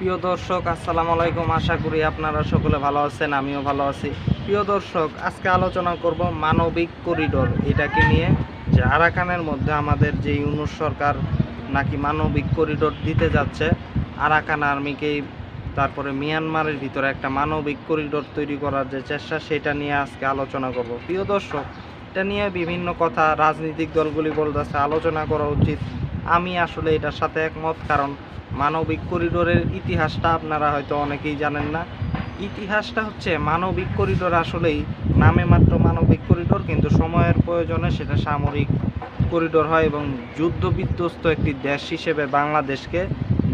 প্রিয় দর্শক, আসসালামু আলাইকুম। আশা করি আপনারা সকলে ভালো আছেন, আমিও ভালো আছি। প্রিয় দর্শক, আজকে আলোচনা করব মানবিক করিডোর। এটাকে নিয়ে যে আরাকানের মধ্যে আমাদের যে ইউনুস সরকার নাকি মানবিক করিডোর দিতে যাচ্ছে, আরাকান আর্মিকেই তারপরে মিয়ানমারের ভিতরে একটা মানবিক করিডোর তৈরি করার যে চেষ্টা, সেটা নিয়ে আজকে আলোচনা করব। প্রিয় দর্শক, এটা নিয়ে বিভিন্ন কথা রাজনৈতিক দলগুলি বলতেছে, আলোচনা করা উচিত। আমি আসলে এটার সাথে একমত, কারণ মানবিক করিডোরের ইতিহাসটা আপনারা হয়তো অনেকেই জানেন না। ইতিহাসটা হচ্ছে মানবিক করিডোর আসলেই নামে মাত্র মানবিক করিডোর, কিন্তু সময়ের প্রয়োজনে সেটা সামরিক করিডোর হয় এবং যুদ্ধ বিধ্বস্ত একটি দেশ হিসেবে বাংলাদেশকে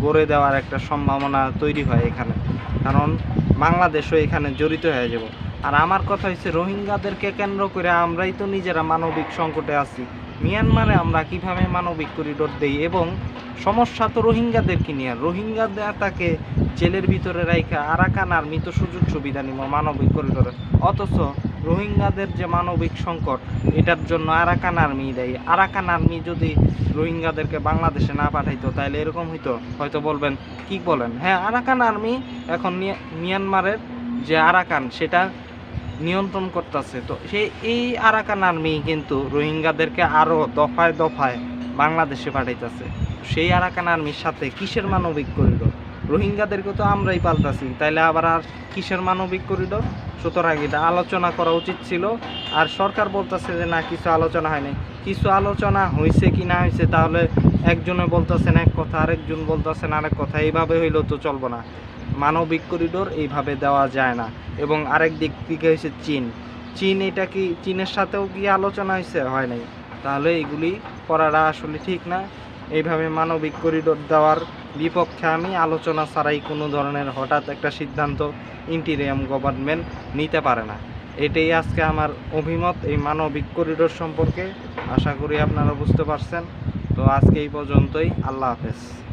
গড়ে দেওয়ার একটা সম্ভাবনা তৈরি হয় এখানে। কারণ বাংলাদেশও এখানে জড়িত হয়ে যাব। আর আমার কথা হচ্ছে রোহিঙ্গাদেরকে কেন্দ্র করে আমরাই তো নিজেরা মানবিক সংকটে আছি। মিয়ানমারে আমরা কীভাবে মানবিক করিডোর দেই এবং সমস্যা তো রোহিঙ্গাদেরকে নিয়ে। রোহিঙ্গাদের তাকে জেলের ভিতরে রাইখা আরাকান আর্মি তো সুযোগ সুবিধা নিব মানবিক করিডোরে। অথচ রোহিঙ্গাদের যে মানবিক সংকট, এটার জন্য আরাকান আর্মি দেয়। আরাকান আর্মি যদি রোহিঙ্গাদেরকে বাংলাদেশে না পাঠাইতো তাহলে এরকম হইতো? হয়তো বলবেন, কি বলেন? হ্যাঁ আরাকান আর্মি এখন মিয়ানমারের যে আরাকান, সেটা নিয়ন্ত্রণ করতেছে। তো সেই এই আরাকান আর্মি কিন্তু রোহিঙ্গাদেরকে আরও দফায় দফায় বাংলাদেশে পাঠাইতেছে। সেই আরাকান আর্মির সাথে কিসের মানবিক করিডোর? রোহিঙ্গাদেরকে তো আমরাই পাল্টাছি তাইলে আবার আর কিসের মানবিক করিডোর? সুতরাং এটা আলোচনা করা উচিত ছিল, আর সরকার বলতেছে যে, না, কিছু আলোচনা হয়নি। কিছু আলোচনা হয়েছে কি না হয়েছে তাহলে একজনে বলতেছেন এক কথা, আরেকজন বলতেছেন আরেক কথা, এইভাবে হইলেও তো চলবো না। মানবিক করিডোর এইভাবে দেওয়া যায় না। এবং আরেক দিক থেকে হয়েছে চীন। চীন এটা কি চীনের সাথেও কি আলোচনা হয়েছে? হয় নাই। তাহলে এগুলি করাটা আসলে ঠিক না। এইভাবে মানবিক করিডোর দেওয়ার বিপক্ষে আমি আলোচনা ছাড়াই কোনো ধরনের হঠাৎ একটা সিদ্ধান্ত ইন্টিরিয়াম গভর্নমেন্ট নিতে পারে না। এটাই আজকে আমার অভিমত এই মানবিক করিডোর সম্পর্কে। আশা করি আপনারা বুঝতে পারছেন। তো আজকে এই পর্যন্তই। আল্লাহ হাফেজ।